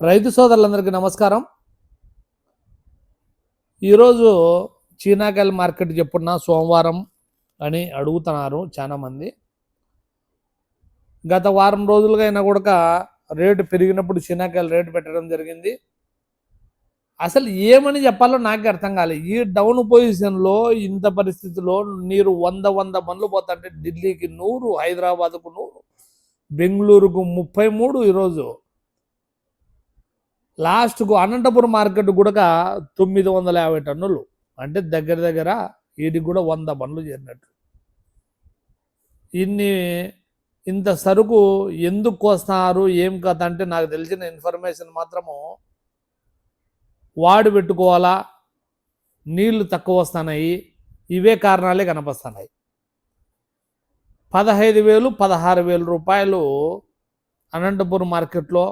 రైతు సోదరులందరికీ నమస్కారం. ఈరోజు చీనాకాయల మార్కెట్ చెప్పున్న సోమవారం అని అడుగుతున్నారు చాలామంది. గత వారం రోజులుగా అయినా కూడా రేటు పెరిగినప్పుడు చీనాకాయలు రేటు పెట్టడం జరిగింది. అసలు ఏమని చెప్పాలో నాకే అర్థం కాలేదు ఈ డౌన్ పొజిషన్లో ఇంత పరిస్థితిలో నీరు వంద వంద బండ్లు పోతుంటే ఢిల్లీకి నూరు హైదరాబాద్కు నూరు బెంగళూరుకు ముప్పై మూడు ఈరోజు. లాస్ట్కు అనంతపురం మార్కెట్ కూడా తొమ్మిది వందల యాభై టన్నులు. అంటే దగ్గర దగ్గర ఇది కూడా వంద బండ్లు చేరినట్లు. ఇన్ని ఇంత సరుకు ఎందుకు కోస్తున్నారు ఏం కథ అంటే నాకు తెలిసిన ఇన్ఫర్మేషన్ మాత్రము వాడు పెట్టుకోవాలా నీళ్ళు తక్కువ వస్తున్నాయి ఇవే కారణాలే కనిపిస్తున్నాయి. పదహైదు వేలు పదహారు వేల రూపాయలు అనంతపురం మార్కెట్లో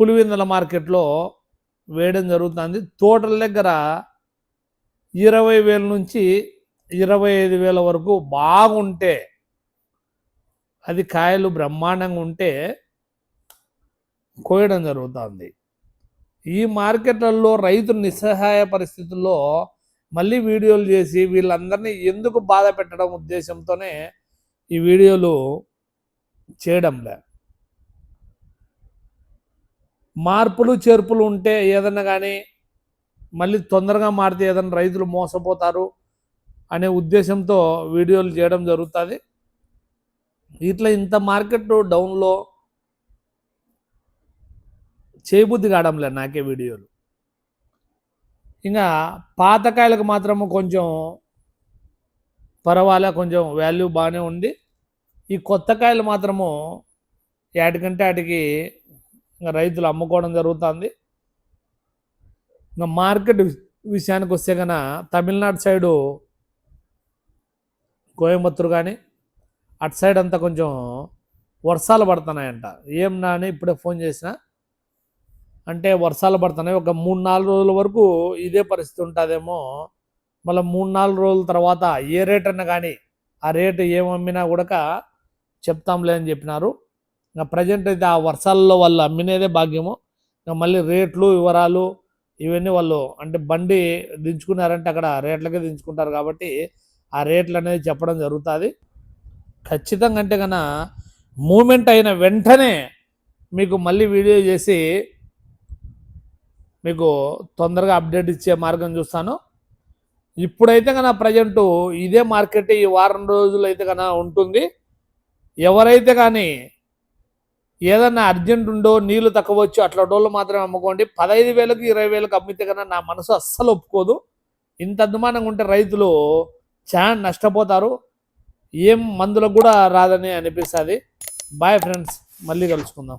పులివెందుల మార్కెట్లో వేయడం జరుగుతుంది. తోటల దగ్గర ఇరవై వేల నుంచి ఇరవై ఐదు వేల వరకు బాగుంటే అది కాయలు బ్రహ్మాండంగా ఉంటే కోయడం జరుగుతుంది. ఈ మార్కెట్లలో రైతులు నిస్సహాయ పరిస్థితుల్లో మళ్ళీ వీడియోలు చేసి వీళ్ళందరినీ ఎందుకు బాధ పెట్టడం ఉద్దేశంతోనే ఈ వీడియోలు చేయడంలే మార్పులు చేర్పులు ఉంటే ఏదన్నా కానీ మళ్ళీ తొందరగా మారితే ఏదైనా రైతులు మోసపోతారు అనే ఉద్దేశంతో వీడియోలు చేయడం జరుగుతుంది. ఇట్లా ఇంత మార్కెట్ డౌన్లో చేయబుద్ధి కావడంలే నాకే వీడియోలు. ఇంకా పాతకాయలకు మాత్రము కొంచెం పర్వాలే కొంచెం వాల్యూ బాగానే ఉంది. ఈ కొత్త కాయలు మాత్రము యాటికంటే వాటికి ఇంకా రైతులు అమ్ముకోవడం జరుగుతుంది. ఇంకా మార్కెట్ విషయానికి వస్తే కన తమిళనాడు సైడు కోయంబత్తూరు కానీ అటు సైడ్ అంతా కొంచెం వర్షాలు పడుతున్నాయంట. ఏం నా అని ఇప్పుడే ఫోన్ చేసిన? అంటే వర్షాలు పడుతున్నాయి. ఒక మూడు నాలుగు రోజుల వరకు ఇదే పరిస్థితి ఉంటుందేమో. మళ్ళీ మూడు నాలుగు రోజుల తర్వాత ఏ రేట్ అన్నా కానీ ఆ రేటు ఏమమ్మినా అమ్మినా కూడా చెప్తాంలే అని చెప్పినారు. ఇంకా ప్రజెంట్ అయితే ఆ వర్షాల్లో వాళ్ళు అమ్మినేదే భాగ్యము. ఇంకా మళ్ళీ రేట్లు వివరాలు ఇవన్నీ వాళ్ళు అంటే బండి దించుకున్నారంటే అక్కడ రేట్లకే దించుకుంటారు కాబట్టి ఆ రేట్లు అనేది చెప్పడం జరుగుతుంది. ఖచ్చితంగా అంటే కన్నా మూమెంట్ అయిన వెంటనే మీకు మళ్ళీ వీడియో చేసి మీకు తొందరగా అప్డేట్ ఇచ్చే మార్గం చూస్తాను. ఇప్పుడైతే కన్నా ప్రజెంటు ఇదే మార్కెట్ ఈ వారం రోజులు అయితే కన్నా ఉంటుంది. ఎవరైతే కానీ ఏదన్నా అర్జెంట్ ఉందో నీళ్ళు తక్కువచ్చు అట్లా డోళ్ళు మాత్రమే అమ్ముకోండి. పదహైదు వేలకు ఇరవై వేలకు అమ్మితే కన్నా నా మనసు అస్సలు ఒప్పుకోదు. ఇంత అద్మానంగా ఉంటే రైతులు చాలా నష్టపోతారు. ఏం మందులకు కూడా రాదని అనిపిస్తుంది. బాయ్ ఫ్రెండ్స్ మళ్ళీ కలుసుకుందాం.